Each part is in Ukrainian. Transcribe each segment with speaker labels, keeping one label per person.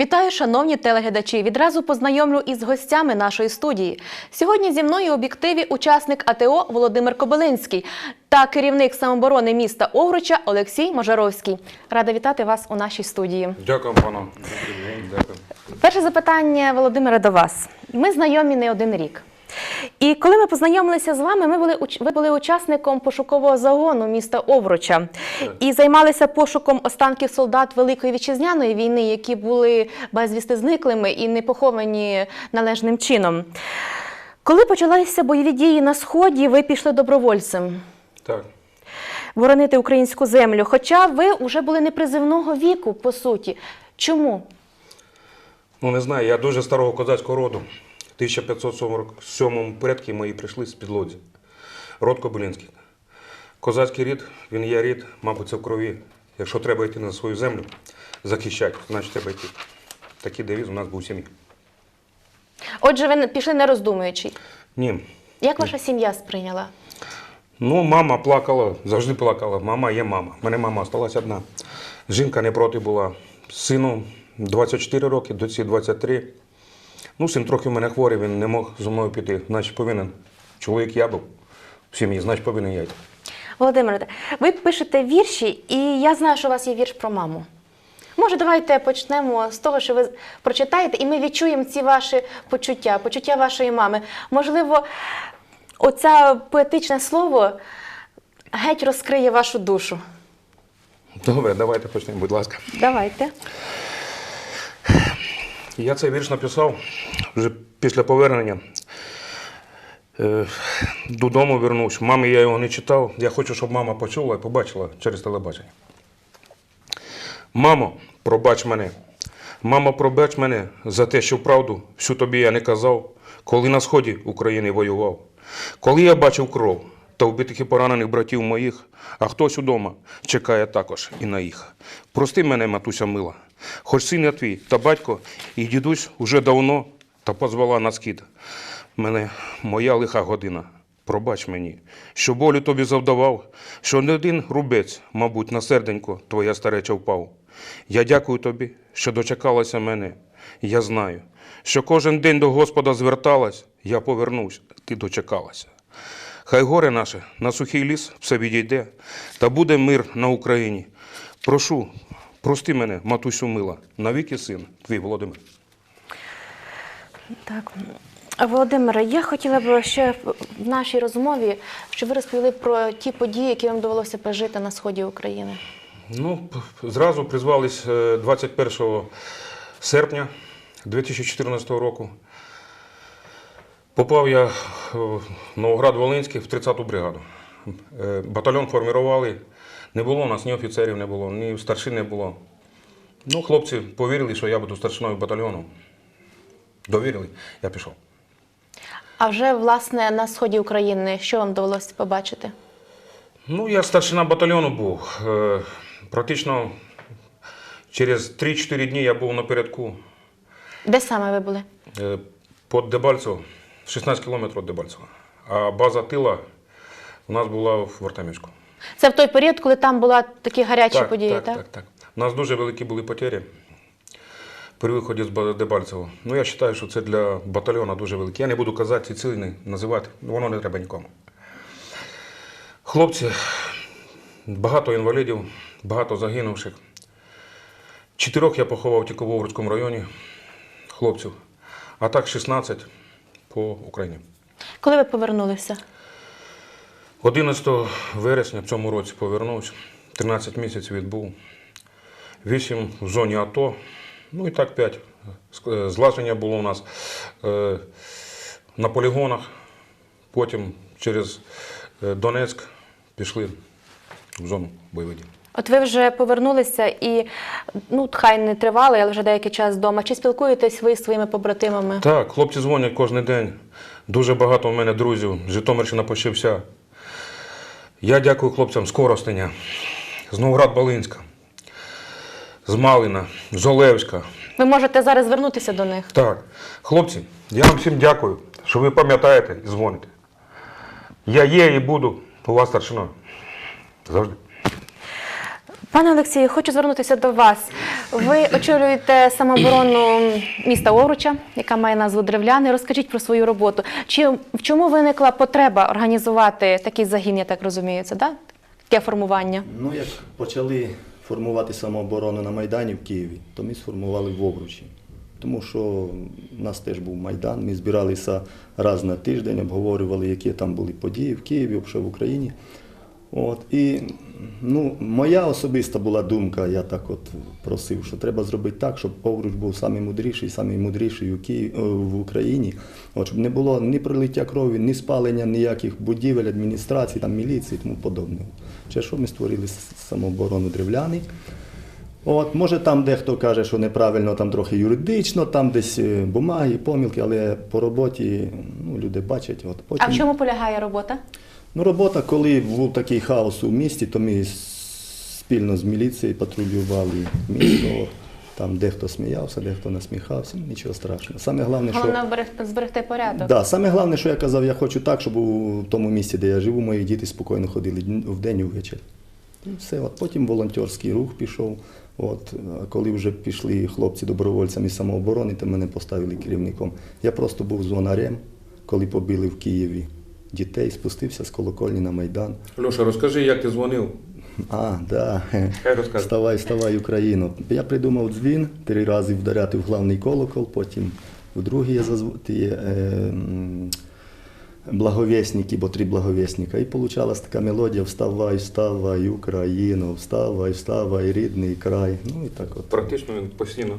Speaker 1: Вітаю, шановні телеглядачі. Відразу познайомлю із гостями нашої студії. Сьогодні зі мною в об'єктиві учасник АТО Володимир Кобилинський та керівник самоборони міста Овруча Олексій Можаровський. Рада вітати вас у нашій студії.
Speaker 2: Дякую, пану. Дякую.
Speaker 1: Перше запитання, Володимире, до вас. Ми знайомі не один рік. І коли ми познайомилися з вами, ми були ви були учасником пошукового загону міста Овруча і займалися пошуком останків солдат Великої вітчизняної війни, які були безвісти зниклими і не поховані належним чином. Коли почалися бойові дії на сході, ви пішли добровольцем
Speaker 2: Так.
Speaker 1: боронити українську землю. Хоча ви вже були непризивного віку, по суті. Чому?
Speaker 2: Ну не знаю, я дуже старого козацького роду. В 1547 предки мої прийшли з підлодзі. Род Кобилінський. Козацький рід, він є рід, мабуть, це в крові. Якщо треба йти на свою землю, захищати, значить треба йти. Такий девіз у нас був в сім'ї.
Speaker 1: Отже, ви пішли не роздумуючи.
Speaker 2: Ні.
Speaker 1: Як ваша сім'я сприйняла?
Speaker 2: Ну, мама плакала, завжди плакала. Мама є мама. У мене мама залишилася одна. Жінка не проти була. Сину 24 роки, доці 23. Ну, син трохи в мене хворий, він не мог зі мною піти. Значить, повинен. Чоловік я був в сім'ї, значить повинен я йти.
Speaker 1: Володимире, ви пишете вірші, і я знаю, що у вас є вірш про маму. Може, давайте почнемо з того, що ви прочитаєте, і ми відчуємо ці ваші почуття, почуття вашої мами. Можливо, оце поетичне слово геть розкриє вашу душу.
Speaker 2: Добре, давайте почнемо, будь ласка.
Speaker 1: Давайте.
Speaker 2: Я цей вірш написав вже після повернення. Е, Додому вернувся. Мамі я його не читав. Я хочу, щоб мама почула і побачила через телебачення. Мамо, пробач мене. Мамо, пробач мене за те, що вправду всю тобі я не казав, коли на сході України воював. Коли я бачив кров та вбитих і поранених братів моїх, а хтось удома чекає також і на їх. Прости мене, матуся мила, хоч син я твій та батько і дідусь уже давно та позвала на схід. Мене моя лиха година. Пробач мені, що болю тобі завдавав, що не один рубець, мабуть, на серденько твоя стареча впав. Я дякую тобі, що дочекалася мене. Я знаю, що кожен день до Господа зверталась, я повернусь, ти дочекалася. Хай горе наше на сухий ліс все відійде, та буде мир на Україні. Прошу, прости мене, матусю мила, навіки син, твій Володимир.
Speaker 1: Так. Володимире, я хотіла б ще в нашій розмові, щоб ви розповіли про ті події, які вам довелося пережити на сході України.
Speaker 2: Ну, зразу призвались е, 21 серпня 2014 року. Попав я Новоград-Волинський в 30-ту бригаду. Е, Батальйон формували. Не було у нас ні офіцерів, не було, ні старшин не було. Ну, хлопці повірили, що я буду старшиною батальйону. Довірили, я пішов.
Speaker 1: А вже власне на сході України, що вам довелося побачити?
Speaker 2: Ну, я старшина батальйону був. Е, Практично через 3-4 дні я був напередку.
Speaker 1: Де саме ви були?
Speaker 2: Е, Под Дебальцево, 16 кілометрів від Дебальцева. А база тила у нас була в Артемівську.
Speaker 1: Це в той період, коли там були такі гарячі
Speaker 2: Так,
Speaker 1: події,
Speaker 2: так,
Speaker 1: так?
Speaker 2: так, так. У нас дуже великі були потері при виході з Ба- Дебальцева. Ну, я вважаю, що це для батальйону дуже великі. Я не буду казати ці цілі називати, воно не треба нікому. Хлопці, багато інвалідів, багато загинувших. Чотирьох я поховав тільки в Овруцькому районі хлопців, а так 16 по Україні.
Speaker 1: Коли ви повернулися?
Speaker 2: 11 вересня в цьому році повернувся, 13 місяців відбув, 8 в зоні АТО, ну і так 5. Злаження було у нас е, на полігонах, потім через е, Донецьк пішли в зону бойових дій.
Speaker 1: От ви вже повернулися і ну хай не тривали, але вже деякий час вдома. Чи спілкуєтесь ви зі своїми побратимами?
Speaker 2: Так, хлопці дзвонять кожен день. Дуже багато у мене друзів. Житомирщина почався. Я дякую хлопцям з Коростеня, з Новоград-Волинська, з Малина, з Олевська.
Speaker 1: Ви можете зараз звернутися до них.
Speaker 2: Так, хлопці, я вам всім дякую, що ви пам'ятаєте і дзвоните. Я є і буду у вас старшиною. Завжди.
Speaker 1: Пане Олексію, хочу звернутися до вас. Ви очолюєте самооборону міста Овруча, яка має назву Древляни. Розкажіть про свою роботу. Чи в чому виникла потреба організувати такий загін, я так розумію, це да? таке формування?
Speaker 3: Ну, як почали формувати самооборону на Майдані в Києві, то ми сформували в Овручі. Тому що в нас теж був Майдан, ми збиралися раз на тиждень, обговорювали, які там були події в Києві, взагалі в Україні. От, і ну, моя особиста була думка, я так от просив, що треба зробити так, щоб Овруч був наймудріший, наймудріший у Києві, е, в Україні. От, щоб не було ні пролиття крові, ні спалення ніяких будівель, адміністрації, там, міліції і тому подобне. Через що ми створили самооборону древляни. От, може там дехто каже, що неправильно, там трохи юридично, там десь е, бумаги, помилки, але по роботі ну, люди бачать. От, потім...
Speaker 1: А в чому полягає робота?
Speaker 3: Ну, робота, коли був такий хаос у місті, то ми спільно з міліцією патрулювали місто. Там дехто сміявся, дехто насміхався, ну, нічого страшного. Саме головне, що...
Speaker 1: Головне зберегти, зберегти порядок.
Speaker 3: Да, саме головне, що я казав, я хочу так, щоб у тому місці, де я живу, мої діти спокійно ходили дн- вдень і ввечері. І все. От потім волонтерський рух пішов. От, а коли вже пішли хлопці добровольцями самооборони, то мене поставили керівником. Я просто був звонарем, коли побили в Києві дітей, спустився з колокольні на Майдан.
Speaker 2: Льоша, розкажи, як ти дзвонив.
Speaker 3: А, да.
Speaker 2: Хай.
Speaker 3: Вставай, вставай, Україно. Я придумав дзвін, три рази вдаряти в главний колокол, потім в другий я зазв... ті, е, благовісники, бо три благовісника. І получалась така мелодія Вставай, вставай, Україно, вставай, вставай, рідний край. Ну і так от.
Speaker 2: Практично він постійно.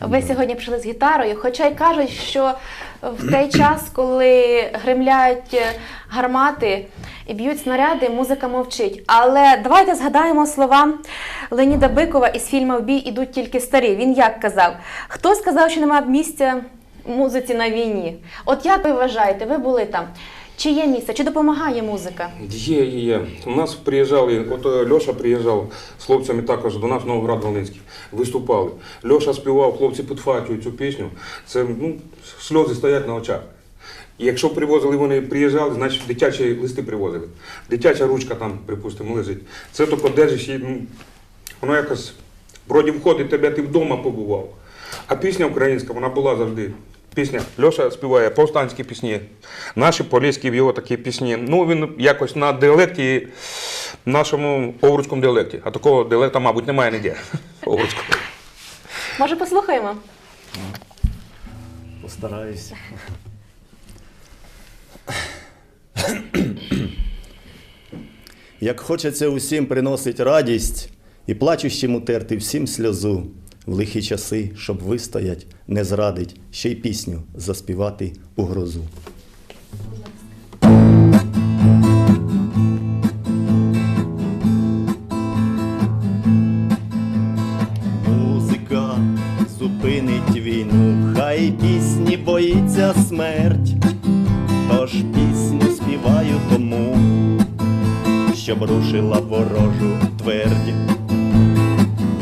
Speaker 1: Ви сьогодні прийшли з гітарою, хоча й кажуть, що в той час, коли гремляють е, гармати і б'ють снаряди, музика мовчить. Але давайте згадаємо слова Леоніда Бикова із фільму «В бій ідуть тільки старі. Він як казав: хто сказав, що немає місця музиці на війні? От як ви вважаєте, ви були там? Чи є місце, чи допомагає музика?
Speaker 2: Є, є, є. У нас приїжджали, от е, Льоша приїжджав з хлопцями також до нас в Новоград Волинський. Виступали. Льоша співав, хлопці підфатюють цю пісню. Це ну, сльози стоять на очах. І якщо привозили, вони приїжджали, значить дитячі листи привозили. Дитяча ручка там, припустимо, лежить. Це то подержиш і ну, воно якось вроді входить тебе, ти вдома побував. А пісня українська, вона була завжди. Пісня. Льоша співає повстанські пісні, наші поліські в його такі пісні. Ну, він якось на діалекті, нашому овруцькому діалекті. А такого діалекта, мабуть, немає ніде. Овруцького.
Speaker 1: Може, послухаємо?
Speaker 3: Постараюся. Як хочеться усім приносить радість і плачущим утерти всім сльозу, в лихі часи, щоб вистоять, не зрадить, ще й пісню заспівати у грозу. Музика зупинить війну, хай пісні боїться смерть, тож пісню співаю тому, щоб рушила ворожу твердь.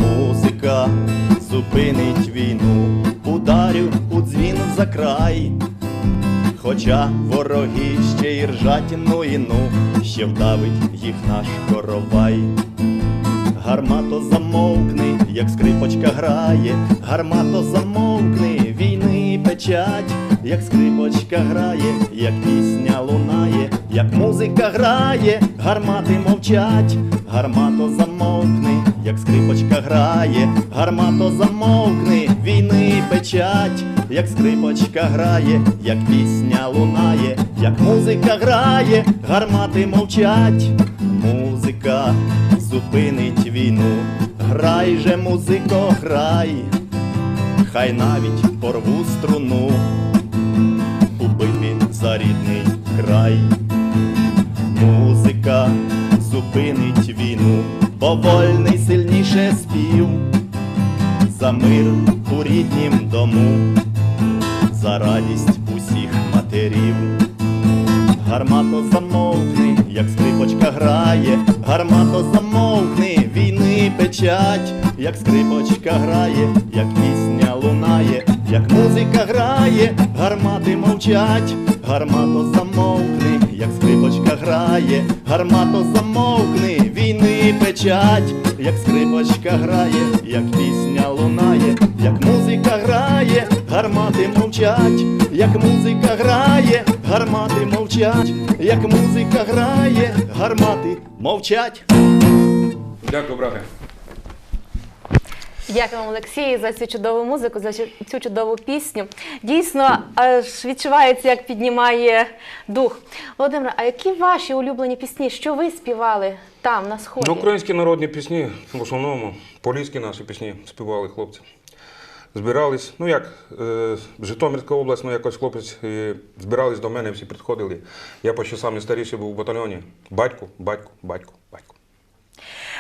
Speaker 3: Музика зупинить війну, ударю у дзвін за край. Хоча вороги ще й ржать, ну і ну, ще вдавить їх наш коровай. Гармато замовкни, як скрипочка грає, гармато замовкни, війни печать, як скрипочка грає, як пісня лунає, як музика грає, гармати мовчать, гармато замовкни, як скрипочка грає, гармато замовкни, війни печать, як скрипочка грає, як пісня лунає, як музика грає, гармати мовчать, музика зупинить війну, грай же, музико, грай, хай навіть порву струну за рідний край. Музика зупинить війну, повольний сильніше спів, за мир у ріднім дому, за радість усіх матерів. Гармато замовкни, як скрипочка грає, гармато замовкни, печать, як скрипочка грає, як пісня лунає, як музика грає, гармати мовчать, гармато замовкни, як скрипочка грає, гармато замовкни, війни печать, як скрипочка грає, як пісня лунає, як музика грає, гармати мовчать, як музика грає, гармати мовчать, як музика грає, гармати мовчать.
Speaker 2: Дякую, брате.
Speaker 1: Дякую вам, Олексій, за цю чудову музику, за цю- чудову пісню. Дійсно, аж відчувається, як піднімає дух. Володимир, а які ваші улюблені пісні? Що ви співали там, на сході?
Speaker 2: Ну, українські народні пісні, в основному, поліські наші пісні співали хлопці. Збирались, ну як, е, Житомирська область, ну якось хлопець е, збирались до мене, всі підходили. Я почти самий старіший був в батальйоні. Батько, батько, батько, батько.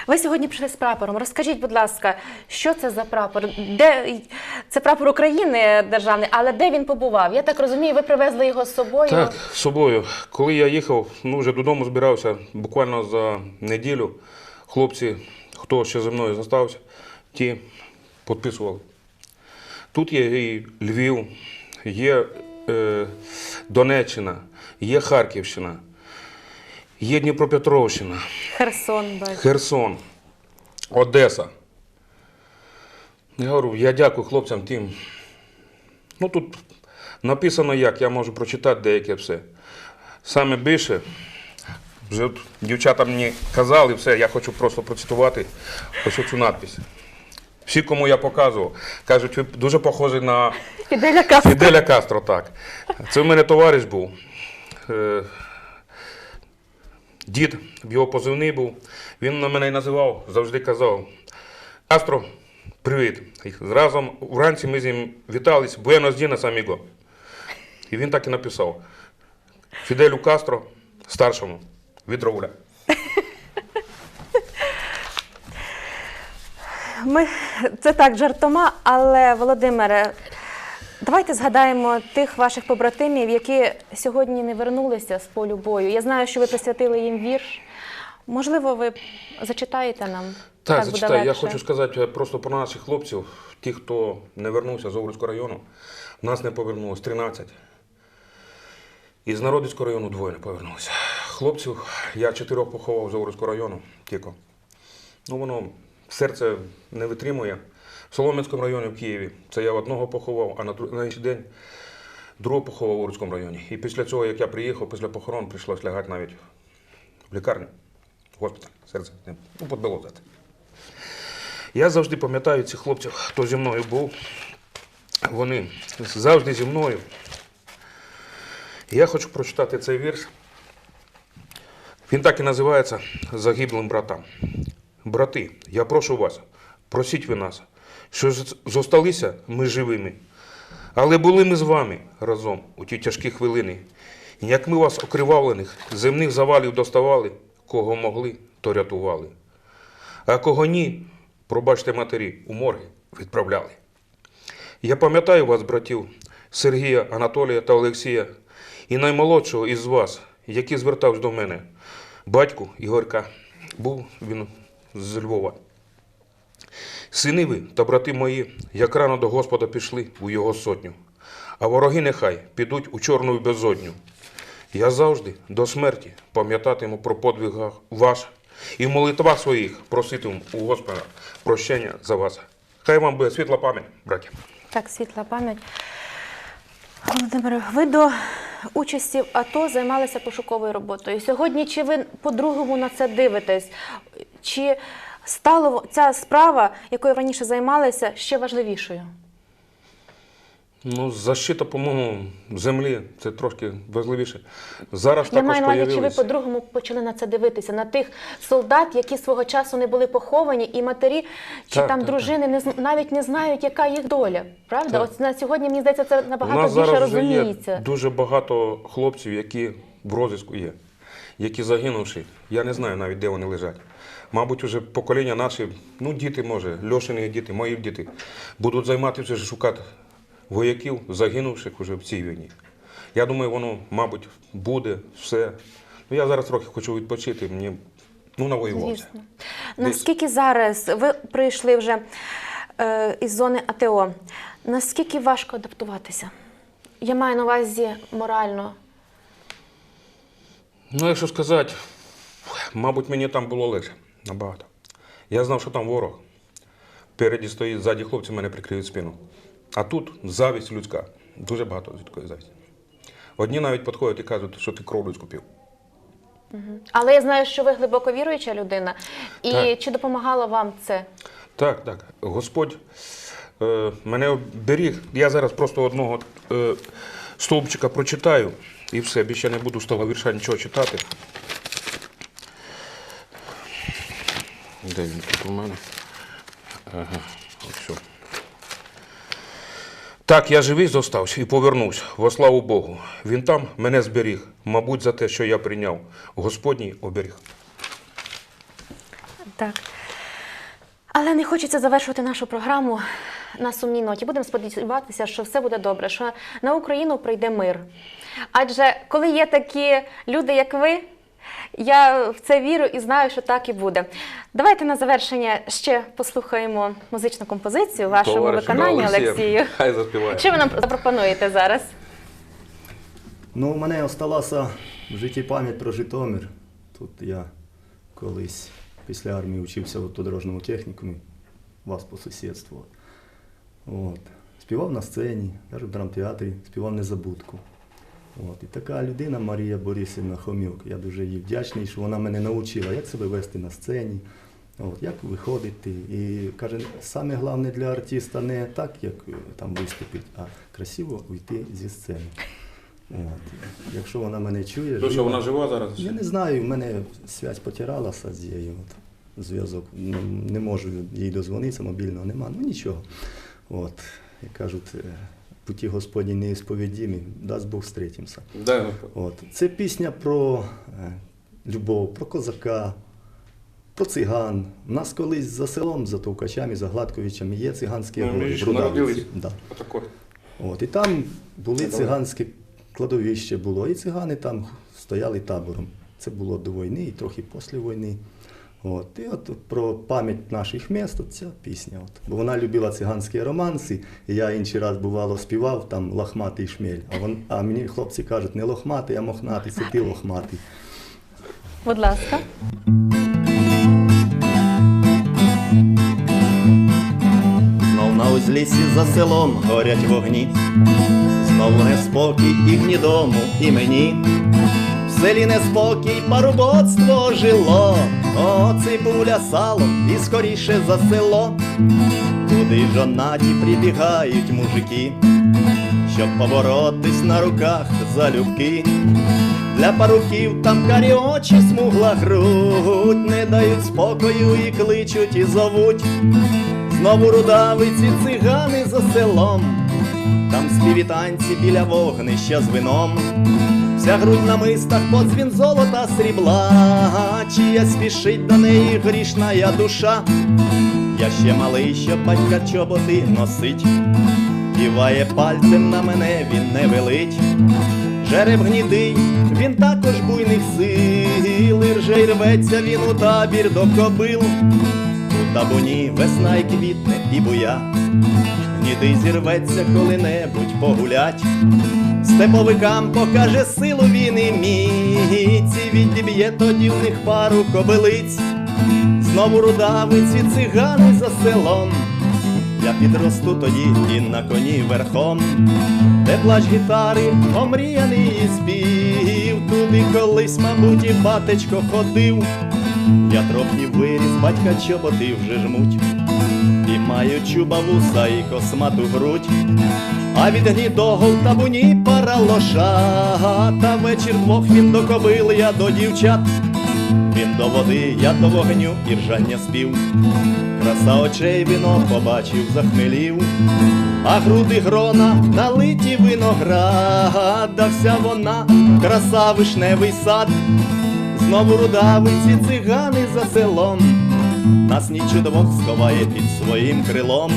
Speaker 1: Ви сьогодні прийшли з прапором. Розкажіть, будь ласка, що це за прапор? Де це прапор України державний, але де він побував? Я так розумію, ви привезли його з собою.
Speaker 2: Так, з собою. Коли я їхав, ну вже додому збирався буквально за неділю. Хлопці, хто ще зі мною залишився, ті підписували. Тут є і Львів, є е, Донеччина, є Харківщина, є Дніпропетровщина,
Speaker 1: Херсон, бачу.
Speaker 2: Херсон, Одеса. Я говорю, я дякую хлопцям тим. Ну тут написано як, я можу прочитати деяке все. Саме більше, вже дівчата мені казали все, я хочу просто процитувати ось цю надпись. Всі, кому я показував, кажуть, ви дуже похожі на
Speaker 1: Фіделя Кастро.
Speaker 2: Фіделя Кастро, так. Це в мене товариш був. Дід, його позивний був. Він на мене називав, завжди казав: Кастро, привіт. Разом вранці ми з ним вітались, Буенос Дінес, аміго. І він так і написав: Фіделю Кастро, старшому, від Рауля.
Speaker 1: Ми це так жартома, але Володимире, давайте згадаємо тих ваших побратимів, які сьогодні не вернулися з полю бою. Я знаю, що ви присвятили їм вірш. Можливо, ви зачитаєте нам?
Speaker 2: Так,
Speaker 1: буде
Speaker 2: зачитай. Я хочу сказати е, просто про наших хлопців, ті, хто не вернувся з Овруцького району. Нас не повернулось 13. І з Народицького району двоє не повернулося. Хлопців я чотирьох поховав з Овруцького району, тільки. Ну, воно серце не витримує. В Солом'янському районі в Києві це я одного поховав, а на дру- на інший день другого поховав в Овруцькому районі. І після цього, як я приїхав, після похорон прийшлось лягати навіть в лікарню, в госпіталь. Серце ну, подбило це. Я завжди пам'ятаю цих хлопців, хто зі мною був. Вони завжди зі мною. Я хочу прочитати цей вірш. Він так і називається Загиблим братам. Брати, я прошу вас, просіть ви нас, що зосталися ми живими. Але були ми з вами разом у ті тяжкі хвилини. І Як ми вас окривавлених, земних завалів доставали, кого могли, то рятували. А кого ні, пробачте матері, у морги відправляли. Я пам'ятаю вас, братів, Сергія, Анатолія та Олексія, і наймолодшого із вас, який звертався до мене, батьку Ігорка, був він з Львова. Сини ви та брати мої, як рано до Господа пішли у його сотню, а вороги нехай підуть у чорну безодню. Я завжди до смерті пам'ятатиму про подвиг ваш і в молитвах своїх проситиму у Господа прощення за вас. Хай вам буде світла пам'ять, браті.
Speaker 1: Так, світла пам'ять. Володимире, ви до участі в АТО займалися пошуковою роботою. Сьогодні чи ви по-другому на це дивитесь? Чи стала ця справа, якою раніше займалися, ще важливішою?
Speaker 2: Ну, защита, по-моєму, землі це трошки важливіше. Зараз
Speaker 1: Я
Speaker 2: також
Speaker 1: маю на увазі, чи ви по-другому почали на це дивитися, на тих солдат, які свого часу не були поховані, і матері чи
Speaker 2: Так,
Speaker 1: там
Speaker 2: так,
Speaker 1: дружини не зн- навіть не знають, яка їх доля. Правда?
Speaker 2: Так.
Speaker 1: От на сьогодні мені здається, це
Speaker 2: У
Speaker 1: набагато
Speaker 2: нас
Speaker 1: більше
Speaker 2: зараз вже є
Speaker 1: розуміється.
Speaker 2: дуже багато хлопців, які в розвитку є, які загинувши. Я не знаю навіть, де вони лежать. Мабуть, уже покоління наші, ну, діти, може, Льошини діти, мої діти, будуть займатися шукати вояків, загинувших уже в цій війні. Я думаю, воно, мабуть, буде все. Ну, я зараз трохи хочу відпочити, мені ну, навоювався.
Speaker 1: Звісно. Наскільки зараз ви прийшли вже е, із зони АТО, наскільки важко адаптуватися? Я маю на увазі морально.
Speaker 2: Ну, якщо сказати, мабуть, мені там було легше набагато. Я знав, що там ворог. Впереді стоїть, ззаді хлопці мене прикриють спину. А тут завість людська. Дуже багато людської завісті. Одні навіть підходять і кажуть, що ти кров людську пів.
Speaker 1: Але я знаю, що ви глибоко віруюча людина. І
Speaker 2: Так.
Speaker 1: чи допомагало вам це?
Speaker 2: Так, так. Господь е, мене оберіг. Я зараз просто одного е, стовпчика прочитаю і все, більше не буду з того вірша нічого читати. Де він тут у мене? Ага, о. Так, я живий зостався і повернусь, во славу Богу. Він там мене зберіг, мабуть, за те, що я прийняв Господній оберіг.
Speaker 1: Так. Але не хочеться завершувати нашу програму на сумній ноті. Будемо сподіватися, що все буде добре, що на Україну прийде мир. Адже коли є такі люди, як ви, я в це вірю і знаю, що так і буде. Давайте на завершення ще послухаємо музичну композицію вашому
Speaker 2: Товариш
Speaker 1: виконанні, Олексію.
Speaker 2: Хай заспіває.
Speaker 1: Що ви нам запропонуєте зараз?
Speaker 3: Ну, у мене осталася в житті пам'ять про Житомир. Тут я колись після армії вчився в автодорожному технікумі, вас по сусідству. От. Співав на сцені, навіть в драмтеатрі, співав незабудку. От. І така людина Марія Борисівна Хомюк. Я дуже їй вдячний, що вона мене навчила, як себе вести на сцені, от, як виходити. І каже, саме головне для артиста не так, як е, там виступити, а красиво уйти зі сцени. От. Якщо вона мене чує,
Speaker 2: То що, вона жива зараз?
Speaker 3: я не знаю, в мене связь потиралася з нею. От, зв'язок. Ну, не можу їй дозвонитися, мобільного нема. Ну нічого. От, як кажуть, е, путі Господні неісповідімі, дасть Бог.
Speaker 2: Дай Господь.
Speaker 3: От. Це пісня про е, любов, про козака, про циган. У нас колись за селом, за Товкачами, за Гладковичами є циганські
Speaker 2: Ну,
Speaker 3: гори.
Speaker 2: народились.
Speaker 3: Да. От, і там були
Speaker 2: Це добре.
Speaker 3: циганське кладовище було, і цигани там стояли табором. Це було до війни і трохи після війни. От, і от про пам'ять наших міст от ця пісня. От. Бо вона любила циганські романси, і я інший раз бувало співав там лохматий шмель. А, вон, а мені хлопці кажуть, не лохматий, а мохнатий, це ти лохматий.
Speaker 1: Будь ласка.
Speaker 3: Знов на узліссі за селом горять вогні, знову неспокій і гнідому і мені. В селі неспокій, парубоцтво жило, о, цибуля салом і скоріше за село. Туди жонаті прибігають мужики, щоб поборотись на руках залюбки. Для паруків там карі очі смугла грудь, не дають спокою і кличуть, і зовуть. Знову рудавиці цигани за селом, танці біля вогнища з вином, вся грудь на мистах подзвін золота срібла, чия спішить до неї грішна я душа. Я ще малий, щоб батька чоботи носить, киває пальцем на мене, він не велить. Жереб гнідий, він також буйних сил, і рже й рветься він у табір до кобил. У табуні весна й квітне і буя, гнідий зірветься коли-небудь погулять. Степовикам покаже силу він і міць, і відіб'є тоді в них пару кобилиць. Знову рудавиці цигани за селом. Я підросту тоді і на коні верхом, де плач гітари, омріяний і спів, туди колись, мабуть, і батечко ходив. Я трохи виріс, батька чоботи вже жмуть, маю чуба і космату грудь. А від гнідого в табуні пара лоша, та вечір двох він до кобил, я до дівчат. Він до води, я до вогню і ржання спів. Краса очей вино побачив, захмелів, а груди грона налиті виноград, да вся вона краса вишневий сад. Знову рудавиці цигани за селом, нас ніч удвох сховає під своїм крилом.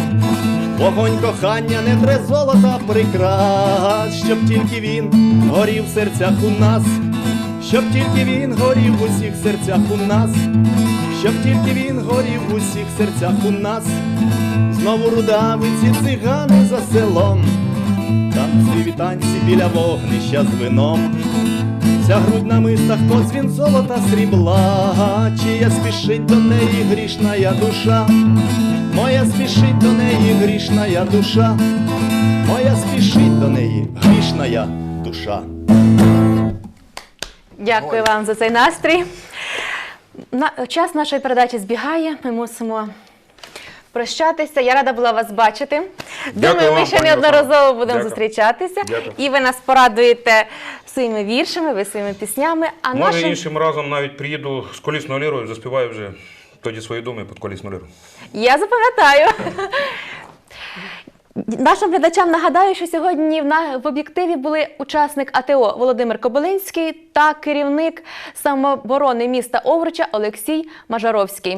Speaker 3: Вогонь кохання не тре золота прикрас, щоб тільки він горів в серцях у нас, щоб тільки він горів в усіх серцях у нас, щоб тільки він горів в усіх серцях у нас, знову рудавиці цигани за селом, танці біля вогнища з вином. Ця грудь на мистах, то дзвін золота срібла, чия спішить до неї грішная душа, моя спішить до неї грішная душа, моя спішить до неї грішная душа.
Speaker 1: Дякую вам за цей настрій. На, час нашої передачі збігає. Ми мусимо прощатися. Я рада була вас бачити.
Speaker 2: Дякую
Speaker 1: Думаю, ми ще
Speaker 2: пані
Speaker 1: неодноразово
Speaker 2: Оксано.
Speaker 1: будемо
Speaker 2: Дякую.
Speaker 1: зустрічатися.
Speaker 2: Дякую.
Speaker 1: І ви нас порадуєте своїми віршами, ви своїми піснями. А
Speaker 2: Може,
Speaker 1: нашим...
Speaker 2: іншим разом навіть приїду з колісною лірою, заспіваю вже тоді свої думи під колісну ліру.
Speaker 1: Я запам'ятаю. Нашим глядачам нагадаю, що сьогодні в об'єктиві були учасник АТО Володимир Кобилинський та керівник самооборони міста Овруча Олексій Мажаровський.